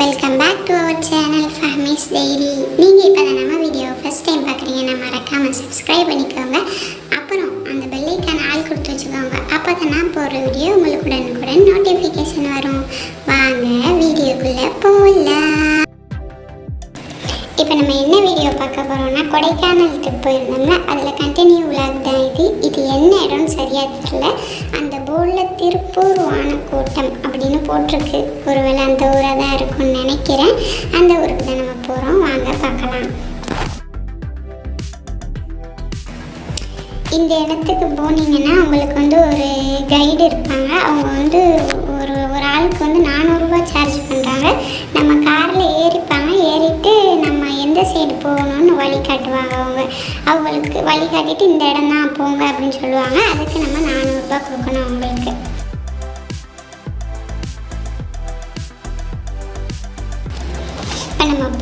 Welcome back to our channel famous daily நீங்கள் இப்போ தான் நம்ம வீடியோ ஃபஸ்ட் டைம் பார்க்குறீங்கன்னா மறக்காமல் சப்ஸ்கிரைப் பண்ணிக்கோங்க. அப்புறம் அந்த பெல்லைக்கான ஆள் கொடுத்து வச்சுக்கோங்க. அப்போ தான் நான் போடுற வீடியோ உங்களுக்கு உடனுக்குடன் நோட்டிஃபிகேஷன் வரும். வாங்க வீடியோக்குள்ளே போகலாம் இப்போ நம்ம என்ன வீடியோ பார்க்க போகிறோம்னா கொடைக்கானல் ட்ரிப் போயிருந்தோம்னா அதில் கண்டினியூ விளாக் தான் இது. இது என்ன இடம்னு சரியாக தெரியல. அந்த போர்டில் திருப்பூர் வானக்கூட்டம் அப்படின்னு போட்டிருக்கு. ஒருவேளை அந்த ஊராக தான் இருக்கும்னு நினைக்கிறேன். அந்த ஊருக்கு தான் நம்ம போகிறோம் வாங்க பார்க்கலாம். இந்த இடத்துக்கு போனீங்கன்னா உங்களுக்கு வந்து ஒரு கைடு இருப்பாங்க. அவங்க வந்து ஒரு ஒரு ஆளுக்கு வந்து நானூறுரூவா சார்ஜ் பண்ணுறாங்க நம்ம காரில் ஏறிப்பாங்க. ஏறிட்டு நம்ம எந்த சைடு போகணும்னு வழி காட்டுவாங்க அவங்க. அவங்களுக்கு வழி காட்டிட்டு இந்த இடம் தான் போங்க அப்படின்னு சொல்லுவாங்க. அதுக்கு நம்ம நானூறுரூபா கொடுக்கணும் அவங்களுக்கு.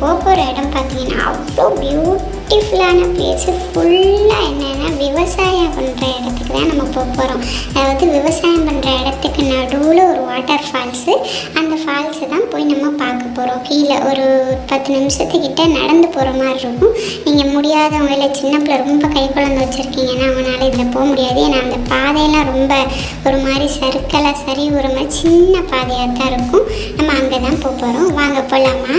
போக போகிற இடம் பார்த்தீங்கன்னா அவ்வளோ பியூட்டிஃபுல்லான பிளேஸு ஃபுல்லாக என்னென்னா விவசாயம் பண்ணுற இடத்துக்கு தான் நம்ம போக போகிறோம் அதாவது விவசாயம் பண்ணுற இடத்துக்கு நடுவில் ஒரு வாட்டர் ஃபால்ஸு அந்த ஃபால்ஸை தான் போய் நம்ம பார்க்க போகிறோம் கீழே ஒரு பத்து நிமிஷத்துக்கிட்ட நடந்து போகிற மாதிரி இருக்கும். நீங்கள் முடியாதவங்க இல்லை சின்ன பிள்ளை ரொம்ப கை குழந்தை வச்சுருக்கீங்கன்னா அவங்களால இதில் போக முடியாது. ஏன்னா அந்த பாதையெல்லாம் ரொம்ப ஒரு மாதிரி சறுக்கலாக சரி ஒரு மாதிரி சின்ன பாதையாக தான் இருக்கும். நம்ம அங்கே தான் போக போகிறோம் வாங்க போகலாமா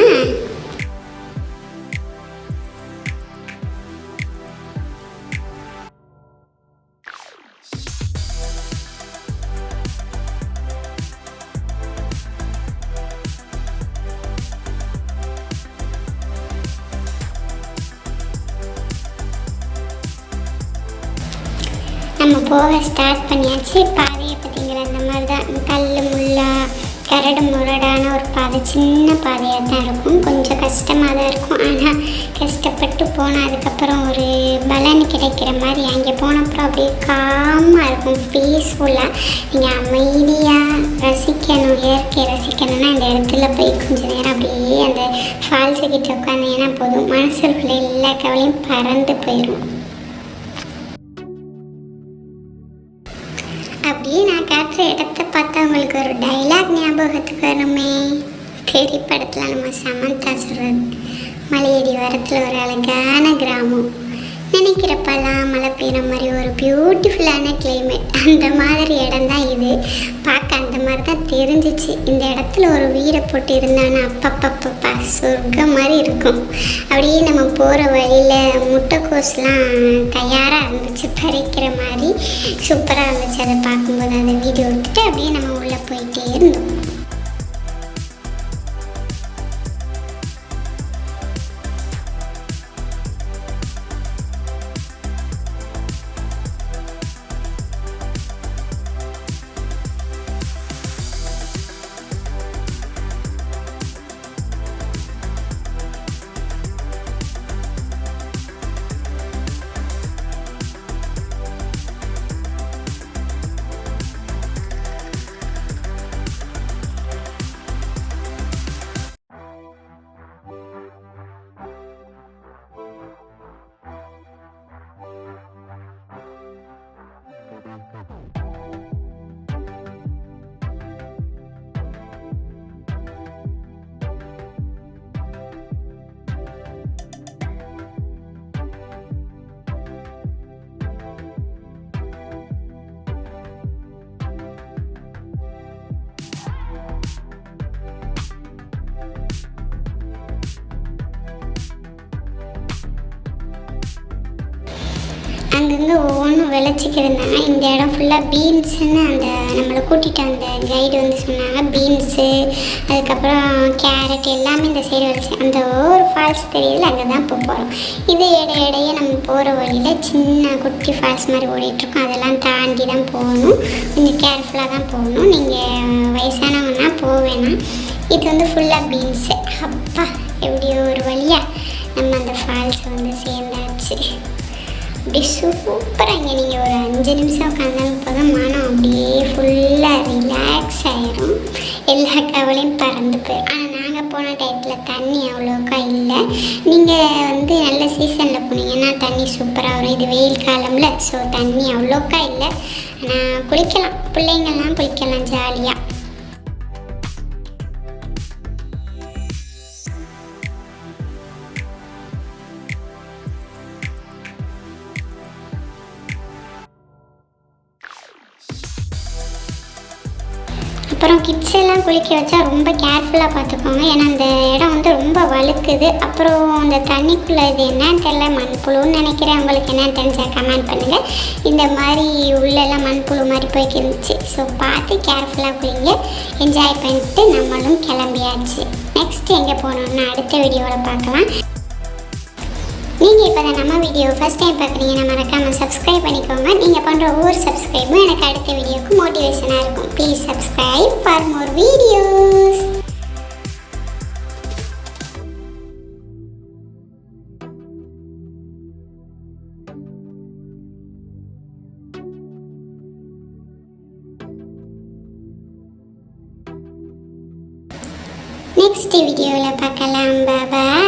நம்ம போக ஸ்டார்ட் பண்ணியாச்சு. பாதையை பார்த்தீங்களா அந்த மாதிரி தான் கல் முள்ளா கரடு முரடான ஒரு பாதை. சின்ன பாதையாக தான் இருக்கும். கொஞ்சம் கஷ்டமாக தான் இருக்கும். ஆனால் கஷ்டப்பட்டு போனால் அதுக்கப்புறம் ஒரு பலன் கிடைக்கிற மாதிரி. அங்கே போனப்புறம் அப்படியே காமாக இருக்கும். பீஸ்ஃபுல்லாக நீங்கள் அமைதியாக ரசிக்கணும். இயற்கையை ரசிக்கணும்னா இந்த இடத்துல போய் கொஞ்சம் நேரம் அப்படியே அந்த ஃபால்ஸு கிட்ட உட்காந்தீங்கன்னா போதும். மனசுக்குள்ளே எல்லா கவலையும் பறந்து போயிடும் டைலாக் ஞாபகத்துக்கு தேடி படத்தில் நம்ம சமந்தா சொல்கிறது மலையடி வரத்தில் ஒரு அழகான கிராமம். நினைக்கிறப்பெல்லாம் மழை பெய்கிற மாதிரி ஒரு பியூட்டிஃபுல்லான கிளைமேட் அந்த மாதிரி இடம் தான் இது. பார்க்க அந்த மாதிரி தான் தெரிஞ்சிச்சு. இந்த இடத்துல ஒரு வீடை போட்டு இருந்தானா அப்பப்பப்பப்பா சொர்க்கம் மாதிரி இருக்கும். அப்படியே நம்ம போகிற வழியில் முட்டைக்கோஸ்லாம் தயாராக இருந்துச்சு. பறிக்கிற மாதிரி சூப்பராக இருந்துச்சு. அதை பார்க்கும்போது அந்த வீடியோ எடுத்துட்டு அப்படியே நம்ம உள்ளே போயிட்டே இருந்தோம். அங்கங்கே ஒவ்வொன்றும் விளைச்சிக்கிருந்தாங்க இந்த இடம் ஃபுல்லாக பீன்ஸுன்னு அந்த நம்மளை கூட்டிகிட்டு அந்த கைடு வந்து சொன்னாங்க. பீன்ஸு அதுக்கப்புறம் கேரட் எல்லாமே இந்த சைடு விளைச்சி அந்த ஒரு ஃபால்ஸ் தெரியல அங்கே தான் போக போகிறோம் இது இடைய இடையே நம்ம போகிற வழியில் சின்ன குட்டி ஃபால்ஸ் மாதிரி ஓடிட்டுருக்கோம். அதெல்லாம் தாண்டி தான் போகணும். கொஞ்சம் கேர்ஃபுல்லாக தான் போகணும். நீங்கள் வயசானவங்கன்னா போக இது வந்து ஃபுல்லாக பீன்ஸு. அப்பா எப்படியோ ஒரு வழியாக நம்ம அந்த ஃபால்ஸ் வந்து சேர்ந்து அப்படி சூப்பராக நீங்கள் ஒரு அஞ்சு நிமிஷம் உட்காந்தாலும் போதும் மனம் அப்படியே ஃபுல்லாக ரிலாக்ஸ் ஆயிரும். எல்லா கவலையும் பறந்து போயிடும் ஆனால் நாங்கள் போன டயத்தில் தண்ணி அவ்வளோக்கா இல்லை. நீங்கள் வந்து நல்ல சீசனில் போனீங்கன்னா தண்ணி சூப்பராக வரும். இது வெயில் காலமில் ஸோ தண்ணி அவ்வளோக்கா இல்லை. ஆனால் குளிக்கலாம். பிள்ளைங்கள்லாம் குளிக்கலாம் ஜாலியாக கிட்ஸ் எல்லாம் குளிக்க வச்சா ரொம்ப கேர்ஃபுல்லாக பார்த்துக்கோங்க. ஏன்னா அந்த இடம் வந்து ரொம்ப வழுக்குது. அப்புறம் அந்த தண்ணிக்குள்ளே இது என்னன்னு தெரில மண்புழுன்னு நினைக்கிறேன். உங்களுக்கு என்னன்னு தெரிஞ்சால் கமெண்ட் பண்ணுங்கள் இந்த மாதிரி உள்ளெல்லாம் மண்புழு மாதிரி போய்க்கு இருந்துச்சு ஸோ பார்த்து கேர்ஃபுல்லாக குளிங்க. என்ஜாய் பண்ணிட்டு நம்மளும் கிளம்பியாச்சு. நெக்ஸ்ட் எங்கே போகணுன்னு அடுத்த வீடியோவில் பார்க்கலாம். நீங்கள் இப்போ தான் நம்ம வீடியோ ஃபஸ்ட் டைம் பார்க்குறீங்கன்னா மறக்காமல் சப்ஸ்கிரைப் பண்ணிக்கோங்க. நீங்கள் பண்ணுற ஒவ்வொரு சப்ஸ்கிரைபும் எனக்கு அடுத்த வீடியோக்கு மோட்டிவேஷனாக இருக்கும். Please subscribe for more videos next வீடியோவில் பார்க்கலாம்.